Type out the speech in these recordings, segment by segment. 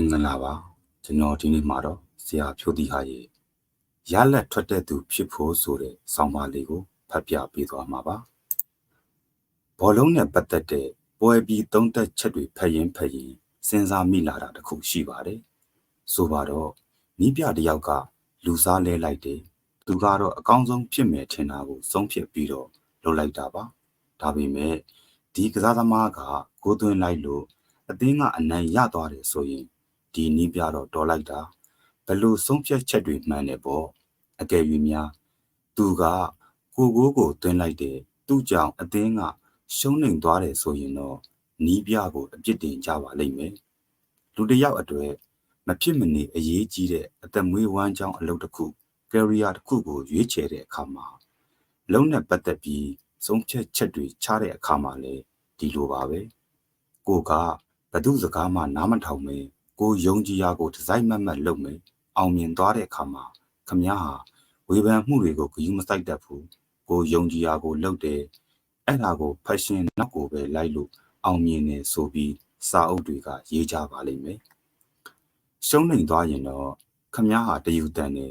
မင်္ဂလာပါကျွန်တော်ဒီနေ့မှာတော့ဆရာဖြိုးတီဟာရဲ့ရလက်ထွက်တဲ့သူဖြစ်ဖို့ဆိုတဲ့ဆောင်းပါးလေးကိုဖတ်ပြပေးသွားမှာပါဘောလုံးနဲ့ပတ်သက်တဲ့ပွဲပြီးသုံးသက်ချက်တွေဖတ်ရင်ဖတ်ရင်စဉ်းစားမိလာတာတခုရှိပါတယ်ဆိုပါတော့မိပြတယောက်ကလူစားလဲလိုက်တယ်သူကတော့အကောင်းဆုံးဖြစ်မယ်ထင်တာကိုဆုံးဖြတ်ပြီးတော့လုပ်လိုက်တာပါဒါပေမဲ့ဒီကစားသမားကကိုသွင်းလိုက်လို့အသင်းကအနိုင်ရသွားတယ်ဆိုရင် ဒီနီးပြတော့တော်လိုက်တာဘလို့ဆုံးဖြတ်ချက်တွေမှန်တယ်ပေါ့အကယ်၍များ သူကကိုကိုကိုတွင်းလိုက်တယ်သူ့ကြောင့်အသင်းကရှုံးနိမ်သွားတယ်ဆိုရင်တော့နီးပြကိုအပြစ်တင်ကြပါလိမ့်မယ်လူတစ်ယောက်အတွက်မဖြစ်မနေအရေးကြီးတဲ့အသက်မွေးဝမ်းကြောင်းအလုပ်တစ်ခုကယ်ရီယာတစ်ခုကိုရွေးချယ်တဲ့အခါမှာလုံးနဲ့ပတ်သက်ပြီးဆုံးဖြတ်ချက်တွေချတဲ့အခါမှာလည်းဒီလိုပါပဲကိုကဘသူစကားမှနားမထောင်မင်း ကိုယုံကြည်ရာကိုဒီဇိုင်းမတ်မတ်လုပ်မယ်အောင်မြင်သွားတဲ့အခါမှာခမည်းဟာဝေဖန်မှုတွေကိုဂရုမစိုက်တတ်ဘူးကိုယုံကြည်ရာကိုလုပ်တယ်အဲ့ဒါကိုဖက်ရှင်နောက်ကိုပဲလိုက်လို့အောင်မြင်နေဆိုပြီးစာအုပ်တွေကရေးကြပါလိမ့်မယ်ရှုံးနိုင်သွားရင်တော့ခမည်းဟာတယူတန်နေ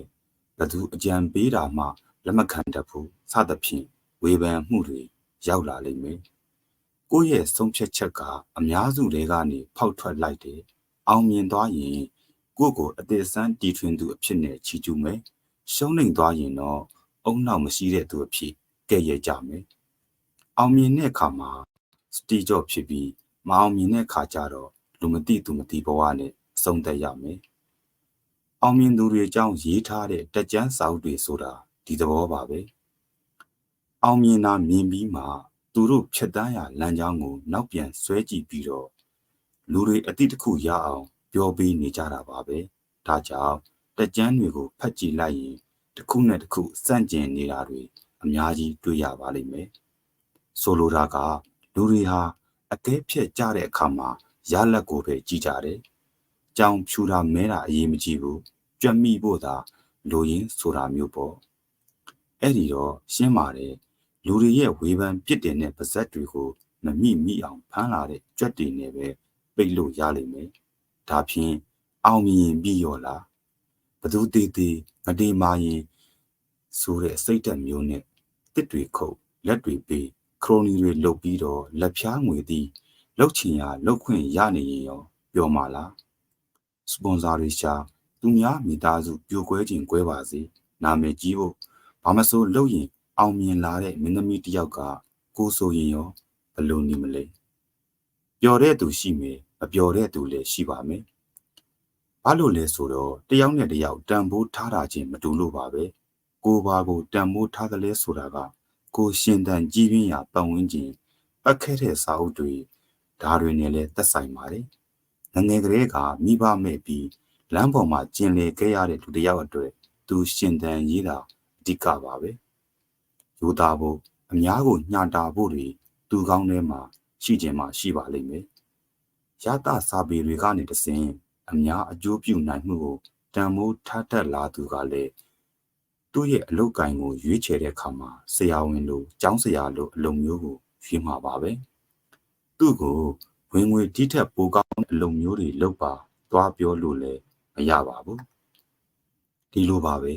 ဘသူအကြံပေးတာမှလက်မခံတတ်ဘူးစသဖြင့်ဝေဖန်မှုတွေရောက်လာလိမ့်မယ်ကိုယ့်ရဲ့ဆုံးဖြတ်ချက်ကအများစုတွေကနေဖောက်ထွက်လိုက်တယ် အောင်မြင်သွားရင်ကိုယ့်ကိုအသေးစမ်းတီထွင်သူအဖြစ်နဲ့ချီးကျူးမယ်ရှုံးနိုင်သွားရင်တော့အုံနောက်မရှိတဲ့သူအဖြစ်ကဲ့ရဲ့ကြမယ်အောင်မြင်တဲ့အခါမှာစတီကြော့ဖြစ်ပြီးမအောင်မြင်တဲ့အခါကျတော့လူမသိသူမသိဘဝနဲ့ဆုံးသက်ရမယ်အောင်မြင်သူတွေအကြောင်းရေးထားတဲ့တက်ကြမ်းစာအုပ်တွေဆိုတာဒီသဘောပါပဲအောင်မြင်တာမြင်ပြီးမှသူတို့ဖြတ်တန်းရလမ်းကြောင်းကိုနောက်ပြန်ဆွဲကြည့်ပြီးတော့ လူတွေအတိတ်တစ်ခုရအောင်ပြောပေးနေကြတာပါပဲဒါကြောင့်တက်ကြမ်းတွေကိုဖတ်ကြည့်လိုက်ရင်တစ်ခုနဲ့တစ်ခုစန့်ကျင်နေတာတွေအများကြီးတွေ့ရပါလိမ့်မယ်ဆိုလိုတာကလူတွေဟာအသေးဖြတ်ကြတဲ့အခါမှာရလက်ကိုပဲကြည့်ကြတယ်ကြောင်ဖြူတာမဲတာအရေးမကြီးဘူးကြွက်မိဖို့သာလိုရင်းဆိုတာမျိုးပေါ့အဲ့ဒီတော့ရှင်းပါတယ်လူတွေရဲ့ဝေဖန်ပြစ်တင်တဲ့ပါဇက်တွေကိုမမိမိအောင်ဖမ်းလာတဲ့ကြွက်တွေနဲ့ပဲ ပိတ်လို့ရလိမ့်မယ်။ဒါဖြင့်အောင်မြင်ပြီးရောလားဘသူတည်တည်မတည်မာရင်ဆိုတဲ့စိတ်ဓာတ်မျိုးနဲ့တစ်တွေခုတ်လက်တွေပေးခရိုနီတွေလုတ်ပြီးတော့လက်ဖြားငွေသည်လောက်ချင်ရလောက်ခွင့်ရနေရင်ရောပြောမှာလားစပွန်ဆာတွေရှာသူများမိသားစုပြိုကွဲခြင်းကွဲပါစေနာမည်ကြီးဖို့ဘာမဆိုလုပ်ရင်အောင်မြင်လာတဲ့မင်းသမီးတယောက်ကကိုဆိုရင်ရောဘလို့နေမလဲပျော်တဲ့သူရှိမယ် မပျော်တဲ့သူလည်းရှိပါမယ်ဘာလို့လဲဆိုတော့တယောက်နဲ့တယောက်တန်ဖိုးထားတာချင်းမတူလို့ပါပဲကိုပါကိုတန်ဖိုးထားတယ်လဲဆိုတာကကိုရှင်တန်ကြည်ပြင်းရာပတ်ဝန်းကျင်ပတ်ခဲ့တဲ့စာအုပ်တွေဒါတွေနဲ့လည်းသက်ဆိုင်ပါတယ်ငငယ်ကလေးကမိဘမဲ့ပြီးလမ်းပေါ်မှာကျင်လေခဲ့ရတဲ့လူတယောက်အတွက်သူရှင်တန်ရေးတာအဓိကပါပဲယူတာဖို့အများကိုညှတာဖို့တွေသူကောင်းထဲမှာရှိခြင်းမှရှိပါလိမ့်မယ် ရတစာပေတွေကနေတစဉ်အများအကျိုးပြုနိုင်မှုကိုတန်မိုးထားတတ်လာသူကလည်းသူ့ရဲ့အလုပ်ကိုင်ကိုရွေးချယ်တဲ့အခါမှာဆရာဝန်လိုကျောင်းဆရာလိုအလုပ်မျိုးကိုရွေးမှာပါပဲသူ့ကိုဝင်ငွေတိထက်ပိုကောင်းတဲ့အလုပ်မျိုးတွေလုပ်ပါသွားပြောလို့လည်းမရပါဘူးဒီလိုပါပဲ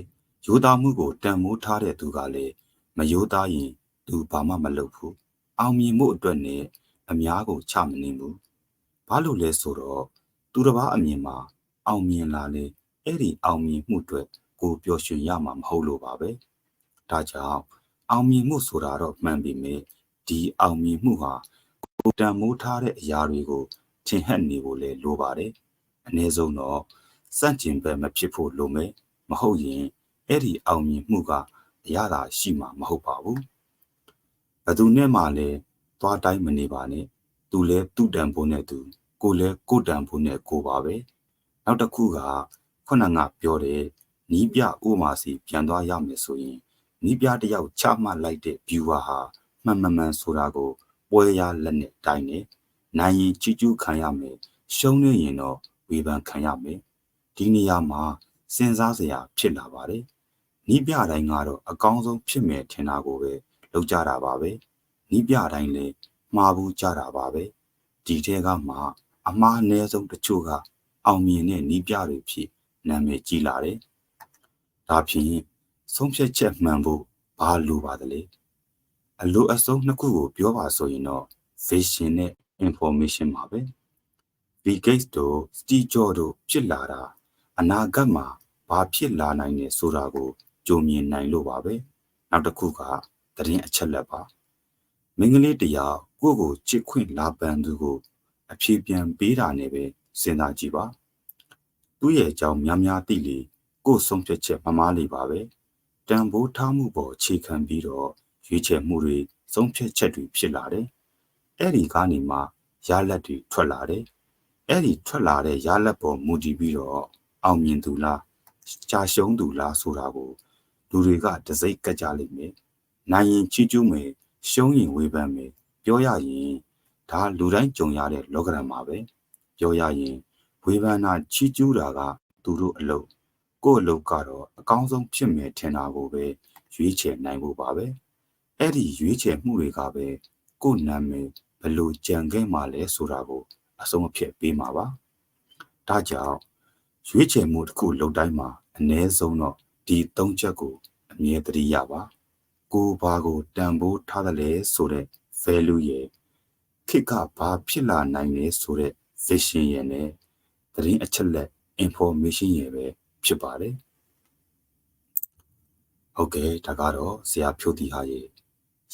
ရိုးသားမှုကိုတန်မိုးထားတဲ့သူကလည်းမရိုးသားရင်သူဘာမှမလုပ်ဘူးအောင်မြင်မှုအတွက်နဲ့အများကိုချမနေဘူး ဘာလို့လဲဆိုတော့သူတစ်ပါးအမြင်မှာ အောင်မြင်လာလေအဲ့ဒီအောင်မြင်မှုအတွက်ကိုပျော်ရွှင်ရမှာမဟုတ်လို့ပါပဲဒါကြောင့်အောင်မြင်မှုဆိုတာတော့မှန်ပြီမေဒီအောင်မြင်မှုဟာကိုတန်မိုးထားတဲ့အရာတွေကိုထင်ဟပ်နေဖို့လေလိုပါတယ်အနည်းဆုံးတော့စန့်ကျင်ဘက်မဖြစ်ဖို့လိုမယ်မဟုတ်ရင်အဲ့ဒီအောင်မြင်မှုကအရသာရှိမှာမဟုတ်ပါဘူးဘသူနဲ့မှလည်းသွားတိုင်းမနေပါနဲ့သူလဲသူ့တန်ဖို့နဲ့သူ ကိုလဲကိုတန်ဖို့နဲ့ကိုပါပဲနောက်တစ်ခုကခုနကပြောတဲ့နီးပြဥမာစီပြန်သွားရမယ်ဆိုရင်နီးပြတယောက်ချမှတ်လိုက်တဲ့ viewer ဟာမှန်မှန်မှန်ဆိုတာကိုပွဲရလက်နဲ့တိုင်းနေနိုင်ရင်ချီကျူးခံရမယ်ရှုံးနေရင်တော့ဝေဖန်ခံရမယ်ဒီနေရာမှာစဉ်းစားစရာဖြစ်လာပါတယ်နီးပြတိုင်းကတော့အကောင်းဆုံးဖြစ်မယ်ထင်တာကိုပဲလုပ်ကြတာပါပဲနီးပြတိုင်းလည်းမှားဘူးကြတာပါပဲဒီထဲကမှ အမှားအနည်းဆုံးတချို့ကအောင်မြင်တဲ့နီးပြတွေဖြစ်နာမည်ကြီးလာတယ်။ဒါဖြင့်ဆုံးဖြတ်ချက်မှန်ဖို့ဘာလိုပါသလဲ။အလိုအဆုံးနှစ်ခုကိုပြောပါဆိုရင်တော့ vision နဲ့ information ပါပဲ။ Bill Gates တို့ Steve Jobs တို့ဖြစ်လာတာအနာဂတ်မှာဘာဖြစ်လာနိုင်လဲဆိုတာကိုကြိုမြင်နိုင်လို့ပါပဲ။နောက်တစ်ခုကသတင်းအချက်လက်ပါ။မင်းကလေးတရားကိုယ့်ကိုချစ်ခွင့်လာပန်သူကို အဖြေပြန်ပေးတာနဲ့ပဲစဉ်းစားကြည့်ပါသူ့ရဲ့အကြောင်းများများသိလေကိုယ်ဆုံးဖြတ်ချက်မမားလေပါပဲတန်ဖိုးထားမှုပေါ်အခြေခံပြီးတော့ရွေးချယ်မှုတွေဆုံးဖြတ်ချက်တွေဖြစ်လာတယ်အဲ့ဒီကနေမှရလက်တွေထွက်လာတယ်အဲ့ဒီထွက်လာတဲ့ရလက်ပေါ်မူတည်ပြီးတော့အောင်မြင်သူလားကြာရှုံးသူလားဆိုတာကိုလူတွေကတစိမ့်ကကြလိမ့်မယ်နိုင်ရင်ချီးကျူးမယ်ရှုံးရင်ဝေဖန်မယ်ပြောရရင် ဒါလူတိုင်းကြုံရတဲ့လောကရန်မှာပဲပြောရရင်ဝေဖန်တာချီးကျူးတာကသူတို့အလုပ်ကိုယ့်အလုပ်ကတော့အကောင်းဆုံးဖြစ်မယ်ထင်တာကိုပဲရွေးချယ်နိုင်ဖို့ပါပဲအဲ့ဒီရွေးချယ်မှုတွေကပဲကိုယ့်နာမည်ဘယ်လိုကြံခဲ့မှလဲဆိုတာကိုအဆုံးအဖြစ်ပေးမှာပါဒါကြောင့်ရွေးချယ်မှုတစ်ခုလုပ်တိုင်းမှာအ ਨੇ ဆုံးတော့ဒီ၃ချက်ကိုအမြဲတမ်းရပါကိုယ်ဘာကိုတန်ဖိုးထားတယ်လဲဆိုတဲ့ value ရဲ့ ခေတ်ကဘာဖြစ်လာနိုင်လဲဆိုတဲ့ vision ရဲ့နဲ့သတင်းအချက်လက် information ရဲ့ပဲဖြစ်ပါတယ်ဟုတ်ကဲ့ဒါကတော့ဆရာဖြိုးတီဟာရဲ့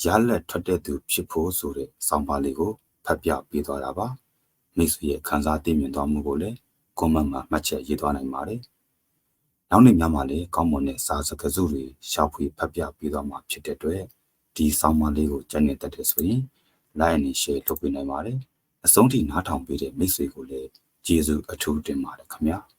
ရလက်ထွက်တဲ့သူဖြစ်ဖို့ဆိုတဲ့ဆောင်းပါးလေးကိုဖတ်ပြပေးသွားတာပါမိတ်ဆွေရဲ့ခန်းစားသိမြင်သွားမှုကိုလည်း comment မှာမှတ်ချက်ရေးသွားနိုင်ပါတယ်နောက်နေ့များမှာလည်းကောင်းမွန်တဲ့စာစကားစုတွေရှာဖွေဖတ်ပြပေးသွားမှာဖြစ်တဲ့အတွက်ဒီဆောင်းပါးလေးကိုကြံ့နေတတ်တယ်ဆိုရင် like နဲ့ share လုပ်ပေးနိုင်ပါတယ်အဆုံးထိနားထောင်ပေးတဲ့မိတ်ဆွေကိုလည်းကျေးဇူးအထူးတင်ပါတယ်ခင်ဗျာ။